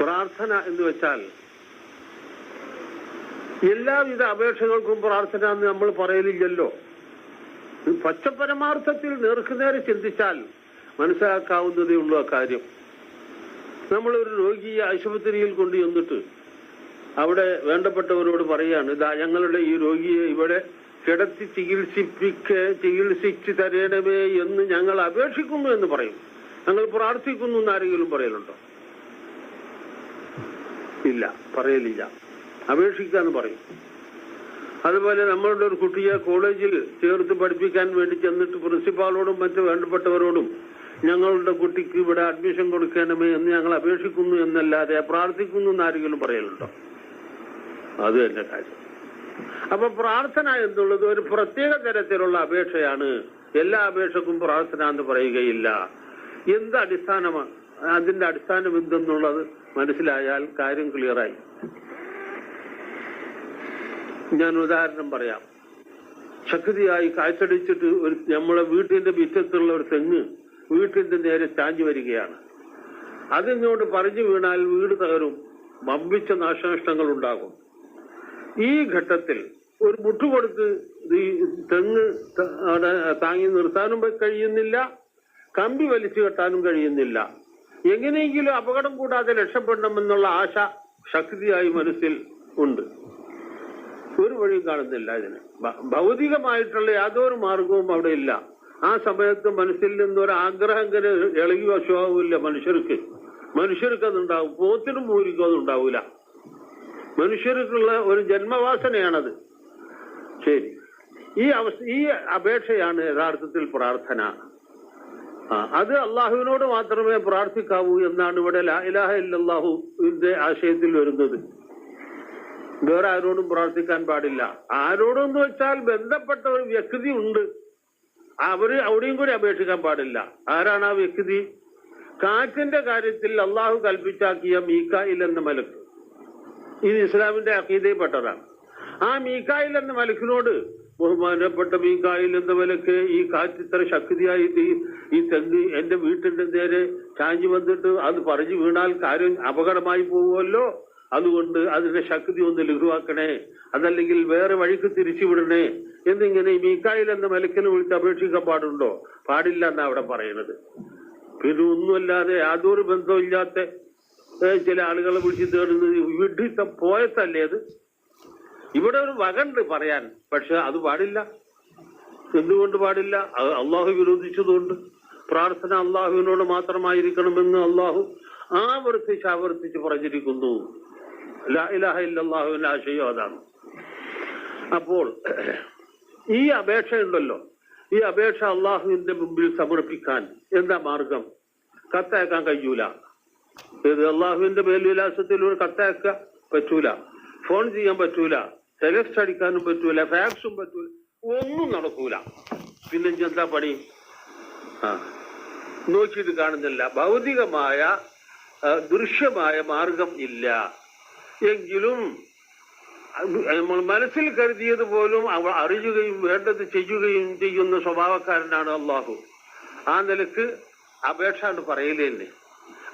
പ്രാർത്ഥന എന്ന് വെച്ചാൽ എല്ലാവിധ അപേക്ഷകൾക്കും പ്രാർത്ഥന എന്ന് നമ്മൾ പറയലില്ലല്ലോ. പച്ചപരമാർത്ഥത്തിൽ നേർക്കുനേരെ ചിന്തിച്ചാൽ മനസ്സിലാക്കാവുന്നതേ ഉള്ളൂ ആ കാര്യം. നമ്മളൊരു രോഗിയെ ആശുപത്രിയിൽ കൊണ്ടു ചെന്നിട്ട് അവിടെ വേണ്ടപ്പെട്ടവരോട് പറയാണ് ഇതാ ഞങ്ങളുടെ ഈ രോഗിയെ ഇവിടെ കിടത്തി ചികിത്സിപ്പിക്ക് ചികിത്സിച്ച് തരണമേ എന്ന് ഞങ്ങൾ അപേക്ഷിക്കുന്നു എന്ന് പറയും. ഞങ്ങൾ പ്രാർത്ഥിക്കുന്നു എന്ന് ആരെങ്കിലും പറയലുണ്ടോ? ഇല്ല പറയലില്ല. അപേക്ഷിക്കുക എന്ന് പറയും. അതുപോലെ നമ്മളുടെ ഒരു കുട്ടിയെ കോളേജിൽ ചേർത്ത് പഠിപ്പിക്കാൻ വേണ്ടി ചെന്നിട്ട് പ്രിൻസിപ്പാളോടും മറ്റ് വേണ്ടപ്പെട്ടവരോടും ഞങ്ങളുടെ കുട്ടിക്ക് ഇവിടെ അഡ്മിഷൻ കൊടുക്കണമേ എന്ന് ഞങ്ങൾ അപേക്ഷിക്കുന്നു എന്നല്ലാതെ പ്രാർത്ഥിക്കുന്നു എന്ന് ആരെങ്കിലും പറയലുണ്ടോ? അത് തന്നെ കാര്യം. അപ്പൊ പ്രാർത്ഥന എന്നുള്ളത് ഒരു പ്രത്യേക തരത്തിലുള്ള അപേക്ഷയാണ്. എല്ലാ അപേക്ഷക്കും പ്രാർത്ഥന എന്ന് പറയുകയില്ല. എന്ത് അടിസ്ഥാനമാണ് അതിന്റെ അടിസ്ഥാനം എന്തെന്നുള്ളത് മനസ്സിലായാൽ കാര്യം ക്ലിയറായി. ഞാൻ ഉദാഹരണം പറയാം. ശക്തിയായി കാഴ്ചടിച്ചിട്ട് ഒരു നമ്മളെ വീട്ടിന്റെ മുറ്റത്തുള്ള ഒരു തെങ്ങ് വീട്ടിന്റെ നേരെ ചാഞ്ഞു വരികയാണ്. അതിങ്ങോട്ട് പറഞ്ഞു വീണാൽ വീട് തകരും വമ്പിച്ച നാശനഷ്ടങ്ങൾ ഉണ്ടാകും. ഈ ഘട്ടത്തിൽ ഒരു മുട്ടുകൊടുത്ത് ഈ തെങ്ങ് താങ്ങി നിർത്താനും കഴിയുന്നില്ല കമ്പി വലിച്ചു കെട്ടാനും കഴിയുന്നില്ല. എങ്ങനെയെങ്കിലും അപകടം കൂടാതെ രക്ഷപ്പെടണമെന്നുള്ള ആശ ശക്തിയായി മനസ്സിൽ ഉണ്ട്. ഒരു വഴിയും കാണുന്നില്ല ഇതിന്. ഭൗതികമായിട്ടുള്ള യാതൊരു മാർഗവും അവിടെ ഇല്ല. ആ സമയത്ത് മനസ്സിൽ നിന്നൊരു ആഗ്രഹം ഇങ്ങനെ ഇളകി വശമാവില്ല മനുഷ്യർക്ക് മനുഷ്യർക്ക്. അതുണ്ടാവും പോത്തിനും മൂരിക്കും അതുണ്ടാവൂല. മനുഷ്യർക്കുള്ള ഒരു ജന്മവാസനയാണത്. ശരി. ഈ അവസ്ഥ ഈ അപേക്ഷയാണ് യഥാർത്ഥത്തിൽ പ്രാർത്ഥന. അത് അള്ളാഹുവിനോട് മാത്രമേ പ്രാർത്ഥിക്കാവൂ എന്നാണ് ഇവിടെ ഇലാഹ ഇല്ലല്ലാഹുവിന്റെ ആശയത്തിൽ വരുന്നത്. വേറെ ആരോടും പ്രാർത്ഥിക്കാൻ പാടില്ല. ആരോടെന്ന് വെച്ചാൽ ബന്ധപ്പെട്ട ഒരു വ്യക്തി ഉണ്ട്. അവർ അവിടെയും കൂടി അപേക്ഷിക്കാൻ പാടില്ല. ആരാണ് ആ വ്യക്തി? കാറ്റിന്റെ കാര്യത്തിൽ അള്ളാഹു കൽപ്പിച്ചാക്കിയ മീക്കായിൽ എന്ന മലക്ക്. ഇത് ഇസ്ലാമിന്റെ അക്കീതയിൽപ്പെട്ടതാണ് ആ മീക്കായിൽ എന്ന മലക്കിനോട് ബഹുമാനപ്പെട്ട മീക്കായിൽ എന്ന മലക്ക് ഈ കാറ്റ് ഇത്ര ശക്തിയായി ഈ- തെങ്ങ് എന്റെ വീട്ടിന്റെ നേരെ ചാഞ്ഞു വന്നിട്ട് അത് പറഞ്ഞു വീണാൽ കാര്യം അപകടമായി പോകുമല്ലോ? അതുകൊണ്ട് അതിന്റെ ശക്തി ഒന്ന് ലഘുവാക്കണേ. അതല്ലെങ്കിൽ വേറെ വഴിക്ക് തിരിച്ചുവിടണേ എന്നിങ്ങനെ ഈ മീക്കായിൽ എന്ന മലക്കിനെ വിളിച്ച് അപേക്ഷിക്കാൻ പാടുണ്ടോ? പാടില്ല എന്നാ അവിടെ പറയുന്നത്. പിന്നെ ഒന്നുമല്ലാതെ യാതൊരു ബന്ധമില്ലാത്ത ചില ആളുകളെ വിളിച്ച് തേടുന്നത് വിഡിത്ത പോയത്തല്ലേ അത്? ഇവിടെ ഒരു വകണ്ട് പറയാൻ പക്ഷെ അത് പാടില്ല. എന്തുകൊണ്ട് പാടില്ല? അത് അള്ളാഹു വിരോധിച്ചതുകൊണ്ട്. പ്രാർത്ഥന അള്ളാഹുവിനോട് മാത്രമായിരിക്കണമെന്ന് അള്ളാഹു ആവർത്തിച്ച് ആവർത്തിച്ച് പറഞ്ഞിരിക്കുന്നു. ഇലാഹ ഇല്ലല്ലാഹുവിന്റെ ആശയം അതാണ്. അപ്പോൾ ഈ അപേക്ഷ ഉണ്ടല്ലോ ഈ അപേക്ഷ അള്ളാഹുവിന്റെ മുമ്പിൽ സമർപ്പിക്കാൻ എന്താ മാർഗം? കത്തയക്കാൻ കഴിയൂല. ഇത് അള്ളാഹുവിന്റെ മേൽവിലാസത്തിൽ ഒരു കത്തയക്ക പറ്റൂല. ഫോൺ ചെയ്യാൻ പറ്റൂല. ടെലക്സ്റ്റ് അടിക്കാനും പറ്റൂല ഫാക്സും പറ്റൂല ഒന്നും നടക്കൂല. പിന്നെ എന്താ പണി? ആ നോക്കിയിട്ട് കാണുന്നില്ല. ഭൗതികമായ ദൃശ്യമായ മാർഗം ഇല്ല. എങ്കിലും നമ്മൾ മനസ്സിൽ കരുതിയത് പോലും അവ അറിയുകയും വേണ്ടത് ചെയ്യുകയും ചെയ്യുന്ന സ്വഭാവക്കാരനാണ് അള്ളാഹു. ആ നിലയ്ക്ക് എന്ന് പറയലേ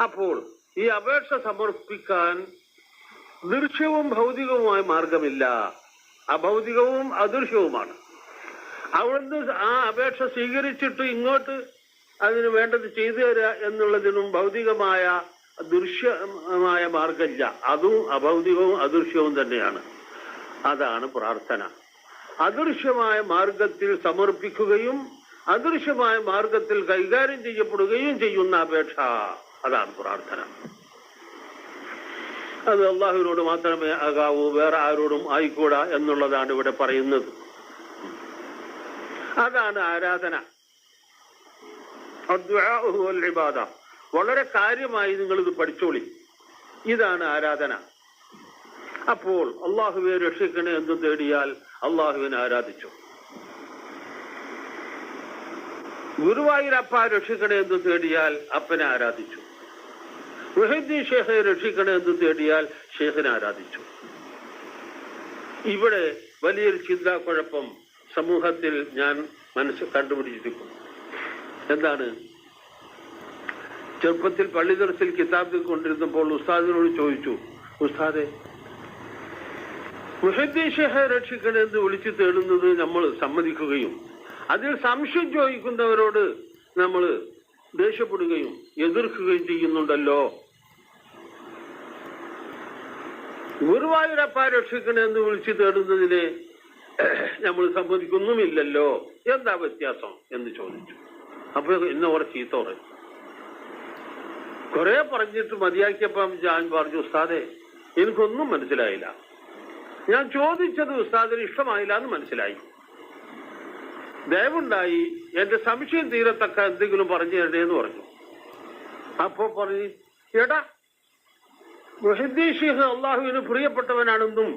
അപ്പോൾ ഈ അപേക്ഷ സമർപ്പിക്കാൻ ദൃശ്യവും ഭൗതികവുമായ മാർഗമില്ല. അഭൗതികവും അദൃശ്യവുമാണ്. അവിടുന്ന് ആ അപേക്ഷ സ്വീകരിച്ചിട്ട് ഇങ്ങോട്ട് അതിന് വേണ്ടത് ചെയ്തു തരിക എന്നുള്ളതിനും ഭൗതികമായ ദൃശ്യമായ മാർഗമില്ല. അതും അഭൗതികവും അദൃശ്യവും തന്നെയാണ്. അതാണ് പ്രാർത്ഥന. അദൃശ്യമായ മാർഗത്തിൽ സമർപ്പിക്കുകയും അദൃശ്യമായ മാർഗത്തിൽ കൈകാര്യം ചെയ്യപ്പെടുകയും ചെയ്യുന്ന അപേക്ഷ. അതാണ് പ്രാർത്ഥന. അത് അള്ളാഹുവിനോട് മാത്രമേ ആകാവൂ വേറെ ആരോടും ആയിക്കൂടാ എന്നുള്ളതാണ് ഇവിടെ പറയുന്നത്. അതാണ് ആരാധന. അദ്വാഹുബാദ വളരെ കാര്യമായി നിങ്ങൾ ഇത് പഠിച്ചോളി. ഇതാണ് ആരാധന. അപ്പോൾ അള്ളാഹുവെ രക്ഷിക്കണേ എന്ന് തേടിയാൽ അള്ളാഹുവിനെ ആരാധിച്ചു. ഗുരുവായൂരപ്പ രക്ഷിക്കണേ എന്ന് തേടിയാൽ അപ്പനെ ആരാധിച്ചു. മുഹദ്ദീൻ ഷേഖിനെ രക്ഷിക്കണേ എന്ന് തേടിയാൽ ഷേഖിനെ ആരാധിച്ചു. ഇവിടെ വലിയൊരു ചിന്താക്കുഴപ്പം സമൂഹത്തിൽ ഞാൻ മനസ്സ് കണ്ടുപിടിച്ചിരിക്കുന്നു. എന്താണ്? ചെറുപ്പത്തിൽ പള്ളി ദർസിൽ കിതാബിൽ കൊണ്ടിരുന്നപ്പോൾ ഉസ്താദിനോട് ചോദിച്ചു ഉസ്താദെ മുഹദ്ദീൻ രക്ഷിക്കണേ രക്ഷിക്കണമെന്ന് വിളിച്ചു തേടുന്നത് നമ്മൾ സമ്മതിക്കുകയും അതിൽ സംശയം ചോദിക്കുന്നവരോട് നമ്മൾ ദേഷ്യപ്പെടുകയും എതിർക്കുകയും ചെയ്യുന്നുണ്ടല്ലോ. ഗുരുവായൂരപ്പ രക്ഷിക്കണമെന്ന് വിളിച്ചു തേടുന്നതിന് നമ്മൾ സമ്മതിക്കൊന്നുമില്ലല്ലോ. എന്താ വ്യത്യാസം എന്ന് ചോദിച്ചു. അപ്പൊ എന്നെ കുറച്ച് ചീത്ത പറയും. കുറെ പറഞ്ഞിട്ട് മതിയാക്കിയപ്പം ഞാൻ പറഞ്ഞു ഉസ്താദെ എനിക്കൊന്നും മനസ്സിലായില്ല. ഞാൻ ചോദിച്ചത് ഉസ്താദിന് ഇഷ്ടമായില്ല എന്ന് മനസ്സിലായി. ദയവുണ്ടായി എന്റെ സംശയം തീരത്തക്ക എന്തെങ്കിലും പറഞ്ഞു തരണേ എന്ന് പറഞ്ഞു. അപ്പോ പറഞ്ഞു എടാ മുഹിദ്ദീൻ അള്ളാഹുവിന് പ്രിയപ്പെട്ടവനാണെന്നും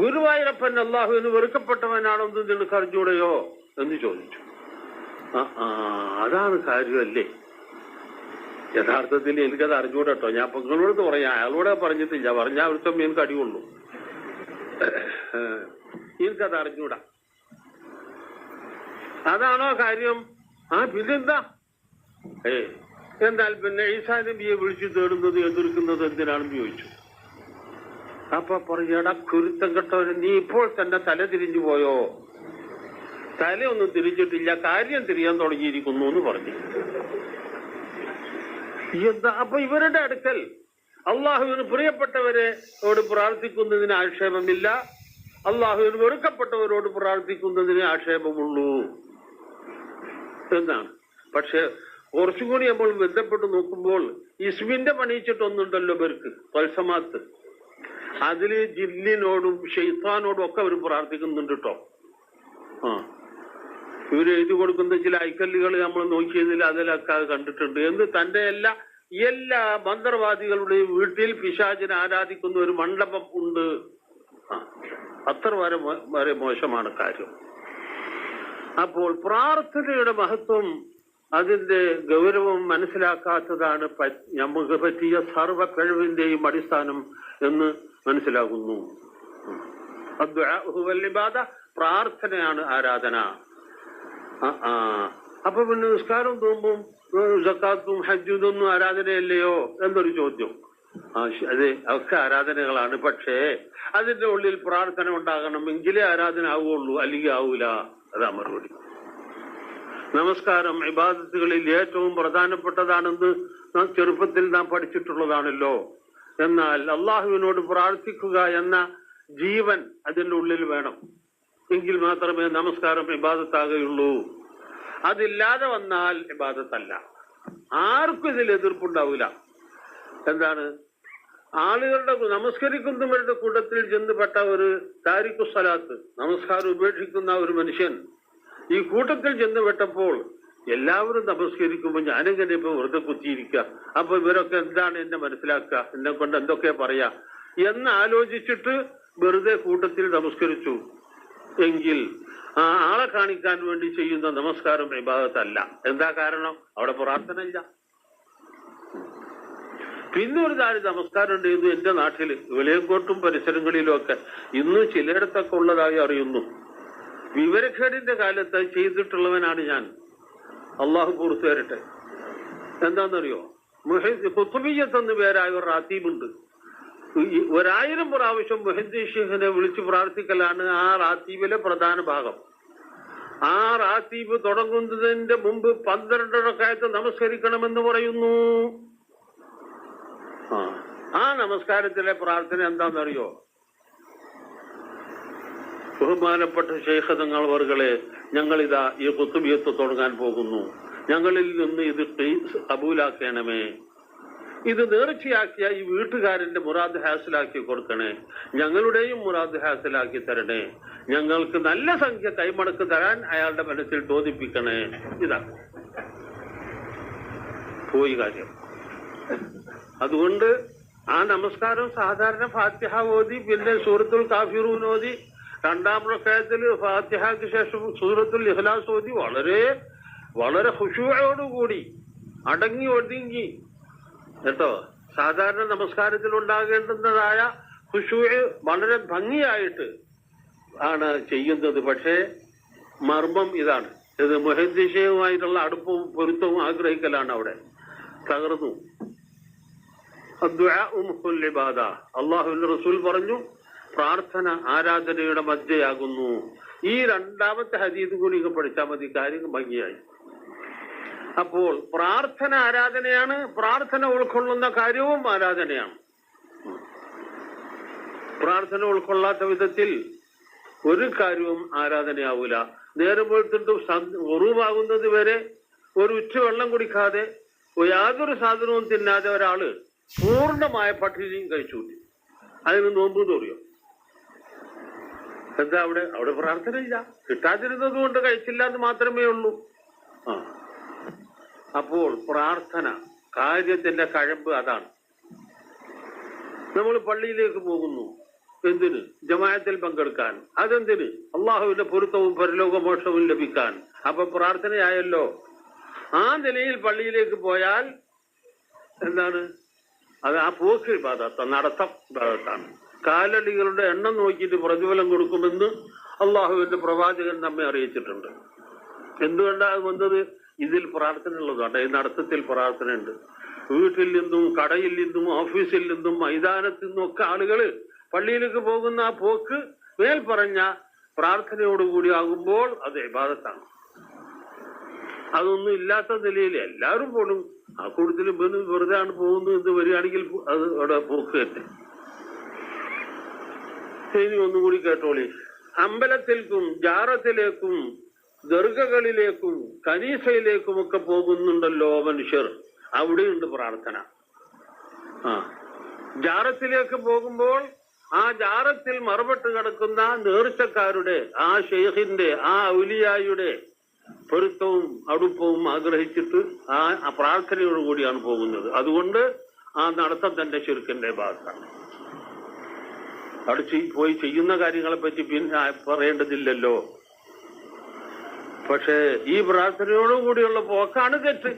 ഗുരുവായൂരപ്പൻ അള്ളാഹുവിന് വെറുക്കപ്പെട്ടവനാണെന്നും നിനക്ക് അറിഞ്ഞൂടെയോ? എന്ന് ചോദിച്ചു. അതാണ് കാര്യമല്ലേ? യഥാർത്ഥത്തിൽ എനിക്കത് അറിഞ്ഞൂടട്ടോ ഞാൻ ഇപ്പൊ നിങ്ങളോട് പറയാം അയാളോടെ പറഞ്ഞിട്ടില്ല പറഞ്ഞ അവർക്കും എനിക്ക് അടികൊള്ളൂ എനിക്കത് അറിഞ്ഞൂടാ. അതാണോ കാര്യം? ആ പിന്നെന്താ? ഏ എന്നാൽ പിന്നെ ഈസാ നബിയെ വിളിച്ചു തേടുന്നത് എതിർക്കുന്നത് എന്തിനാണെന്ന് ചോദിച്ചു. അപ്പൊ പറഞ്ഞടാ കുരുത്തം കെട്ടവന് നീ ഇപ്പോൾ തന്നെ തല തിരിഞ്ഞു പോയോ? തലയൊന്നും തിരിച്ചിട്ടില്ല കാര്യം തിരിയാൻ തുടങ്ങിയിരിക്കുന്നു എന്ന് പറഞ്ഞു. എന്താ? അപ്പൊ ഇവരുടെ അടുക്കൽ അള്ളാഹുവിന് പ്രിയപ്പെട്ടവരെ ഓട് പ്രാർത്ഥിക്കുന്നതിന് ആക്ഷേപമില്ല. അള്ളാഹുവിന് വെറുക്കപ്പെട്ടവരോട് പ്രാർത്ഥിക്കുന്നതിന് ആക്ഷേപമുള്ളൂ. എന്നാണ് പക്ഷെ കുറച്ചും കൂടി നമ്മൾ ബന്ധപ്പെട്ട് നോക്കുമ്പോൾ ഇസ്മിന്റെ പണിയിച്ചിട്ടൊന്നുണ്ടല്ലോ ഇവർക്ക് പൽസമാത്ത് അതിൽ ജില്ലിനോടും ഷെയ്ത്താനോടും ഒക്കെ അവർ പ്രാർത്ഥിക്കുന്നുണ്ട് കേട്ടോ ആ. ഇവർ എഴുതി കൊടുക്കുന്ന ചില ഐക്കല്ലുകൾ നമ്മൾ നോക്കിയതിൽ അതിലൊക്കെ അത് കണ്ടിട്ടുണ്ട്. എന്ത് തന്റെ എല്ലാ എല്ലാ മന്ത്രവാദികളുടെയും വീട്ടിൽ പിശാചിനെ ആരാധിക്കുന്ന ഒരു മണ്ഡപം ഉണ്ട്. അത്ര വരെ വരെ മോശമാണ് കാര്യം. അപ്പോൾ പ്രാർത്ഥനയുടെ മഹത്വം അതിന്റെ ഗൗരവം മനസ്സിലാക്കാത്തതാണ് നമുക്ക് പറ്റിയ സർവ കഴിവിന്റെയും അടിസ്ഥാനം എന്ന് മനസ്സിലാകുന്നു. ഇബാദ പ്രാർത്ഥനയാണ് ആരാധന. അപ്പൊ പിന്നെ നിസ്കാരം തോമ്പും സക്കാത്തും ഹജ്ജും ഇതൊന്നും ആരാധനയല്ലയോ എന്നൊരു ചോദ്യം. അതെ ഒക്കെ ആരാധനകളാണ് പക്ഷേ അതിന്റെ ഉള്ളിൽ പ്രാർത്ഥന ഉണ്ടാകണം എങ്കിലേ ആരാധന ആവുകയുള്ളൂ അല്ലെങ്കിൽ ആവൂല. അതാ മറുപടി. നമസ്കാരം. ഇബാദത്തുകളിൽ ഏറ്റവും പ്രധാനപ്പെട്ടതാണെന്ന് നാം ചെറുപ്പത്തിൽ നാം പഠിച്ചിട്ടുള്ളതാണല്ലോ. എന്നാൽ അള്ളാഹുവിനോട് പ്രാർത്ഥിക്കുക എന്ന ജീവൻ അതിന്റെ ഉള്ളിൽ വേണം. എങ്കിൽ മാത്രമേ നമസ്കാരം ഇബാദത്താകുകയുള്ളൂ. അതില്ലാതെ വന്നാൽ ഇബാദത്തല്ല. ആർക്കും ഇതിൽ എതിർപ്പുണ്ടാവില്ല എന്താണ്? ആളുകളുടെ നമസ്കരിക്കുന്നവരുടെ കൂട്ടത്തിൽ ചെന്നുപെട്ട ഒരു താരിഖു സലാത്ത് നമസ്കാരം ഉപേക്ഷിക്കുന്ന ഒരു മനുഷ്യൻ ഈ കൂട്ടത്തിൽ ചെന്നുപെട്ടപ്പോൾ എല്ലാവരും നമസ്കരിക്കുമ്പോൾ ഞാനെങ്ങനെ ഇപ്പൊ വെറുതെ കുത്തിയിരിക്കുക അപ്പൊ ഇവരൊക്കെ എന്താണ് എന്നെ മനസ്സിലാക്കുക എന്നെ കൊണ്ട് എന്തൊക്കെ പറയാ? എന്ന് ആലോചിച്ചിട്ട് വെറുതെ കൂട്ടത്തിൽ നമസ്കരിച്ചു. എങ്കിൽ ആ ആളെ കാണിക്കാൻ വേണ്ടി ചെയ്യുന്ന നമസ്കാരം വിഭാഗത്തല്ല എന്താ കാരണം? അവിടെ പ്രാർത്ഥന ഇല്ല പിന്നെ ഒരു കാര്യം നമസ്കാരം ഉണ്ട് എന്റെ നാട്ടിൽ. വിലയങ്കോട്ടും പരിസരങ്ങളിലും ഒക്കെ ഇന്ന് ചിലയിടത്തൊക്കെ ഉള്ളതായി അറിയുന്നു. വിവരക്കേടിന്റെ കാലത്ത് ചെയ്തിട്ടുള്ളവനാണ് ഞാൻ. അള്ളാഹു പൂർത്തു തരട്ടെ എന്താണെന്നറിയോ? കുത്തുബിയത്ത് എന്ന് പേരായ ഒരു റാത്തീബുണ്ട്. ഒരായിരം പ്രാവശ്യം മുഹദ്ദീൻ ഷെയ്ഖിനെ വിളിച്ചു പ്രാർത്ഥിക്കലാണ് ആ റാത്തീബിലെ പ്രധാന ഭാഗം. ആ റാത്തീബ് തുടങ്ങുന്നതിന്റെ മുമ്പ് പന്ത്രണ്ടരക്കായത്ത് നമസ്കരിക്കണമെന്ന് പറയുന്നു. ആ നമസ്കാരത്തിലെ പ്രാർത്ഥന എന്താണെന്നറിയോ ബഹുമാനപ്പെട്ട ശേഖ തങ്ങളവർകളെ ഞങ്ങളിതാ ഈ കുത്തുബിയത്ത് തുടങ്ങാൻ പോകുന്നു. ഞങ്ങളിൽ നിന്ന് ഇത് കബൂലാക്കണമേ. ഇത് നേർച്ചയാക്കിയ ഈ വീട്ടുകാരന്റെ മുറാദ് ഹാസിലാക്കി കൊടുക്കണേ. ഞങ്ങളുടെയും മുറാദ് ഹാസിലാക്കി തരണേ. ഞങ്ങൾക്ക് നല്ല സംഖ്യ കൈമടക്ക് തരാൻ അയാളുടെ മനസ്സിൽ തോന്നിപ്പിക്കണേ ഇതാ. പോയി കാര്യം. അതുകൊണ്ട് ആ നമസ്കാരം സാധാരണ ഫാത്തിഹ ഓതി പിന്നെ സൂറത്തുൽ കാഫിറൂൻ ഓതി രണ്ടാം റക്കായത്തിൽ ഫാത്തിഹയ്ക്ക് ശേഷം സൂറത്തുൽ ഇഹ്ലാസ് ഓതി വളരെ വളരെ ഹുഷുവയോടുകൂടി അടങ്ങി ഒതുങ്ങി. കേട്ടോ? സാധാരണ നമസ്കാരത്തിൽ ഉണ്ടാകേണ്ടുന്നതായ ഹുഷുവ വളരെ ഭംഗിയായിട്ട് ആണ് ചെയ്യുന്നത്. പക്ഷേ മർമ്മം ഇതാണ്. ഇത് മൊഹദ്ദിഷയുമായിട്ടുള്ള അടുപ്പവും പൊരുത്തവും ആഗ്രഹിക്കലാണ് അവിടെ. തകർന്നു. അള്ളാഹുവിന്റെ റസൂൽ പറഞ്ഞു പ്രാർത്ഥന ആരാധനയുടെ മധ്യയാകുന്നു. ഈ രണ്ടാമത്തെ ഹദീദ് കൂടി പഠിച്ചാൽ മതി കാര്യം ഭംഗിയായി. അപ്പോൾ പ്രാർത്ഥന ആരാധനയാണ്. പ്രാർത്ഥന ഉൾക്കൊള്ളുന്ന കാര്യവും ആരാധനയാണ്. പ്രാർത്ഥന ഉൾക്കൊള്ളാത്ത വിധത്തിൽ ഒരു കാര്യവും ആരാധനയാവൂല. നേരെ പോയിട്ടുണ്ട് ഉറുവാകുന്നത് വരെ ഒരു ഉച്ച വെള്ളം കുടിക്കാതെ യാതൊരു സാധനവും തിന്നാതെ ഒരാൾ പൂർണമായ പട്ടിണിയും കഴിച്ചു കൂട്ടി അതിന് നോമ്പെന്ന് തോറിയോ? എന്താ അവിടെ? അവിടെ പ്രാർത്ഥനയില്ല കിട്ടാതിരുന്നത് കൊണ്ട് കഴിച്ചില്ല എന്ന് മാത്രമേ ഉള്ളൂ. ആ. അപ്പോൾ പ്രാർത്ഥന കാര്യത്തിന്റെ കഴമ്പ് അതാണ്. നമ്മൾ പള്ളിയിലേക്ക് പോകുന്നു. എന്തിന്? ജമായത്തിൽ പങ്കെടുക്കാൻ. അതെന്തിന്? അള്ളാഹുവിന്റെ പൊരുത്തവും പരലോകമോക്ഷവും ലഭിക്കാൻ. അപ്പൊ പ്രാർത്ഥനയായല്ലോ. ആ നിലയിൽ പള്ളിയിലേക്ക് പോയാൽ എന്താണ്? അത് ആ പോക്ക് ഇബാദത്ത നടത്തം ഇബാദത്താണ് കാലടികളുടെ എണ്ണം നോക്കിയിട്ട് പ്രതിഫലം കൊടുക്കുമെന്ന് അള്ളാഹുവിന്റെ പ്രവാചകൻ നമ്മെ അറിയിച്ചിട്ടുണ്ട്. എന്തുകൊണ്ടാണ് വന്നത്? ഇതിൽ പ്രാർത്ഥന ഉള്ളതുകൊണ്ട് ഈ നടത്തത്തിൽ പ്രാർത്ഥനയുണ്ട്. വീട്ടിൽ നിന്നും കടയിൽ നിന്നും ഓഫീസിൽ നിന്നും മൈതാനത്തിൽ നിന്നും ഒക്കെ ആളുകൾ പള്ളിയിലേക്ക് പോകുന്ന ആ പോക്ക് മേൽ പറഞ്ഞ പ്രാർത്ഥനയോടുകൂടി ആകുമ്പോൾ അത് ഇബാദത്താണ്. അതൊന്നും ഇല്ലാത്ത നിലയിൽ എല്ലാവരും പോണു ആ കൂട്ടത്തിൽ ഇവന് വെറുതെ ആണ് പോകുന്നത് എന്ന് വരികയാണെങ്കിൽ അത് അവിടെ പോക്ക് തന്നെ. ഇനി ഒന്നുകൂടി കേട്ടോളി. അമ്പലത്തിലേക്കും ജാറത്തിലേക്കും ദർഗകളിലേക്കും കനീസയിലേക്കും ഒക്കെ പോകുന്നുണ്ടല്ലോ മനുഷ്യർ. അവിടെയുണ്ട് പ്രാർത്ഥന. ആ. ജാറത്തിലേക്ക് പോകുമ്പോൾ ആ ജാറത്തിൽ മറുപട്ട് കിടക്കുന്ന നേർച്ചക്കാരുടെ ആ ഷെയ്ഖിന്റെ ആ ഔലിയായുടെ പൊരുത്തവും അടുപ്പവും ആഗ്രഹിച്ചിട്ട് ആ പ്രാർത്ഥനയോടുകൂടിയാണ് പോകുന്നത്. അതുകൊണ്ട് ആ നടത്തം തന്റെ ചുരുക്കന്റെ ഭാഗത്താണ്. അവിടെ പോയി ചെയ്യുന്ന കാര്യങ്ങളെ പറ്റി പിന്നെ പറയേണ്ടതില്ലല്ലോ. പക്ഷേ ഈ പ്രാർത്ഥനയോടുകൂടിയുള്ള പോക്കാണ് തെറ്റ്.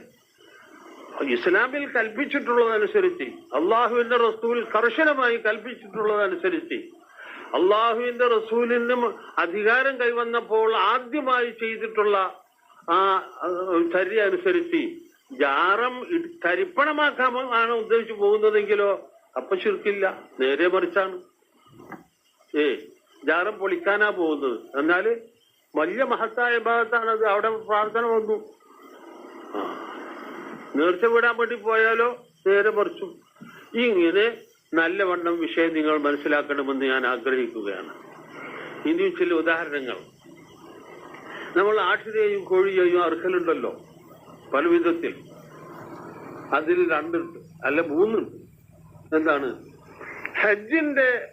ഇസ്ലാമിൽ കൽപ്പിച്ചിട്ടുള്ളതനുസരിച്ച് അള്ളാഹുവിന്റെ റസൂൽ കർശനമായി കൽപ്പിച്ചിട്ടുള്ളതനുസരിച്ച് അള്ളാഹുവിന്റെ റസൂലിനും അധികാരം കൈവന്നപ്പോൾ ആദ്യമായി ചെയ്തിട്ടുള്ള ആ ചര്യ അനുസരിച്ച് ജാറം ആണ് ഉദ്ദേശിച്ചു പോകുന്നതെങ്കിലോ അപ്പൊ ചുരുക്കില്ല നേരെ മറിച്ചാണ്. ഏ ജാറം പൊളിക്കാനാ പോകുന്നത്. എന്നാൽ വലിയ മഹത്തായ ഭാഗത്താണ് അത്. അവിടെ പ്രാർത്ഥന വന്നു. നേർച്ച വിടാൻ വേണ്ടി പോയാലോ നേരെ മറിച്ചു. ഇങ്ങനെ നല്ലവണ്ണം വിഷയം നിങ്ങൾ മനസ്സിലാക്കണമെന്ന് ഞാൻ ആഗ്രഹിക്കുകയാണ്. ഇനിയും ചില ഉദാഹരണങ്ങൾ. നമ്മൾ ആട്ടിനെയും കോഴിയെയും അർഹലുണ്ടല്ലോ പല വിധത്തിൽ അതിൽ രണ്ടുണ്ട്. അല്ല മൂന്നുണ്ട്. എന്താണ്? ഹജ്ജിന്റെ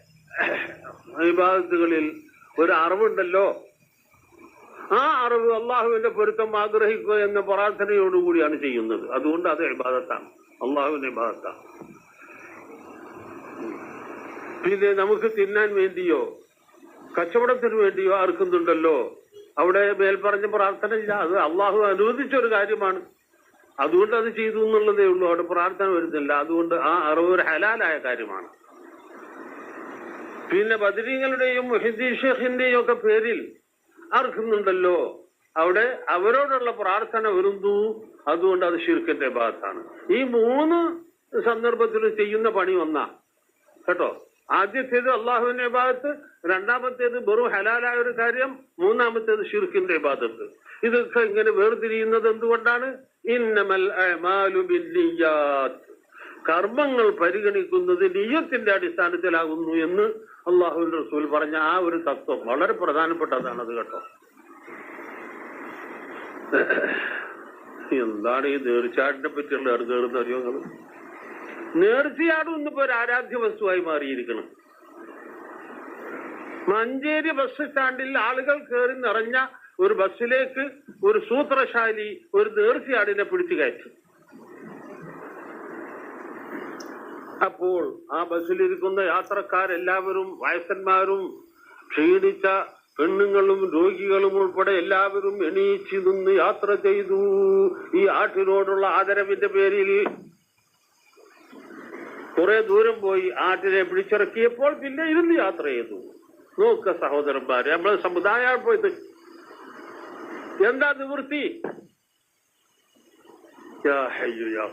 വിഭാഗത്തുകളിൽ ഒരു അറിവുണ്ടല്ലോ. ആ അറിവ് അള്ളാഹുവിന്റെ പൊരുത്തം ആഗ്രഹിക്കുക എന്ന പ്രാർത്ഥനയോടുകൂടിയാണ് ചെയ്യുന്നത്. അതുകൊണ്ട് അത് ഇബാദത്താണ്. അള്ളാഹുവിന്റെ ഇബാദത്താണ്. പിന്നെ നമുക്ക് തിന്നാൻ വേണ്ടിയോ കച്ചവടത്തിന് വേണ്ടിയോ അറുക്കുന്നുണ്ടല്ലോ അവിടെ മേൽപ്പറഞ്ഞ പ്രാർത്ഥന ഇല്ല അത് അള്ളാഹു അനുവദിച്ച ഒരു കാര്യമാണ്. അതുകൊണ്ട് അത് ചെയ്തു എന്നുള്ളതേ ഉള്ളൂ. അവിടെ പ്രാർത്ഥന വരുന്നില്ല. അതുകൊണ്ട് ആ അറിവ് ഒരു ഹലാലായ കാര്യമാണ്. പിന്നെ ബദരീങ്ങളുടെയും മുഹിദ്ദീൻ ഷേഖിന്റെയും ഒക്കെ പേരിൽ അർഹുന്നുണ്ടല്ലോ. അവിടെ അവരോടുള്ള പ്രാർത്ഥന വരുന്നു. അതുകൊണ്ട് അത് ഷിർക്കിന്റെ ഭാഗത്താണ്. ഈ മൂന്ന് സന്ദർഭത്തിൽ ചെയ്യുന്ന പണി ഒന്നാ. കേട്ടോ? ആദ്യത്തേത് അള്ളാഹുവിന്റെ ഭാഗത്ത് രണ്ടാമത്തേത് വെറും ഹലാലായ ഒരു കാര്യം മൂന്നാമത്തേത് ഷിർക്കിന്റെ ഭാഗത്ത് ഇതൊക്കെ ഇങ്ങനെ വേർതിരിയുന്നത് എന്തുകൊണ്ടാണ്? ഇന്നമൽ കർമ്മങ്ങൾ പരിഗണിക്കുന്നത് നിയ്യത്തിന്റെ അടിസ്ഥാനത്തിലാകുന്നു എന്ന് അള്ളാഹുവിന്റെ റസൂൽ പറഞ്ഞ ആ ഒരു തത്വം വളരെ പ്രധാനപ്പെട്ടതാണ് അത് കേട്ടോ. എന്താണ് ഈ നേർച്ചാടിനെ പറ്റിയുള്ള അടുത്തേർന്ന് അറിയോ നിങ്ങൾ നേർച്ചയാടും ഇന്നിപ്പോ ഒരു ആരാധ്യ വസ്തുവായി മാറിയിരിക്കണം. മഞ്ചേരി ബസ് സ്റ്റാൻഡിൽ ആളുകൾ കയറി നിറഞ്ഞ ഒരു ബസ്സിലേക്ക് ഒരു സൂത്രശാലി ഒരു നേർച്ചയാടിനെ പിടിച്ചു കയറ്റി. അപ്പോൾ ആ ബസ്സിലിരിക്കുന്ന യാത്രക്കാരെല്ലാവരും വയസ്സന്മാരും ക്ഷീണിച്ച പെണ്ണുങ്ങളും രോഗികളും ഉൾപ്പെടെ എല്ലാവരും എണീച്ചു നിന്ന് യാത്ര ചെയ്തു. ഈ ആട്ടിനോടുള്ള ആദരവിന്റെ പേരിൽ കുറെ ദൂരം പോയി ആട്ടിനെ പിടിച്ചിറക്കിയപ്പോൾ പിന്നെ ഇരുന്ന് യാത്ര ചെയ്തു. നോക്ക സഹോദരന്മാരെ നമ്മളെ സമുദായ പോയത്. എന്താ നിവൃത്തി? യാ യാ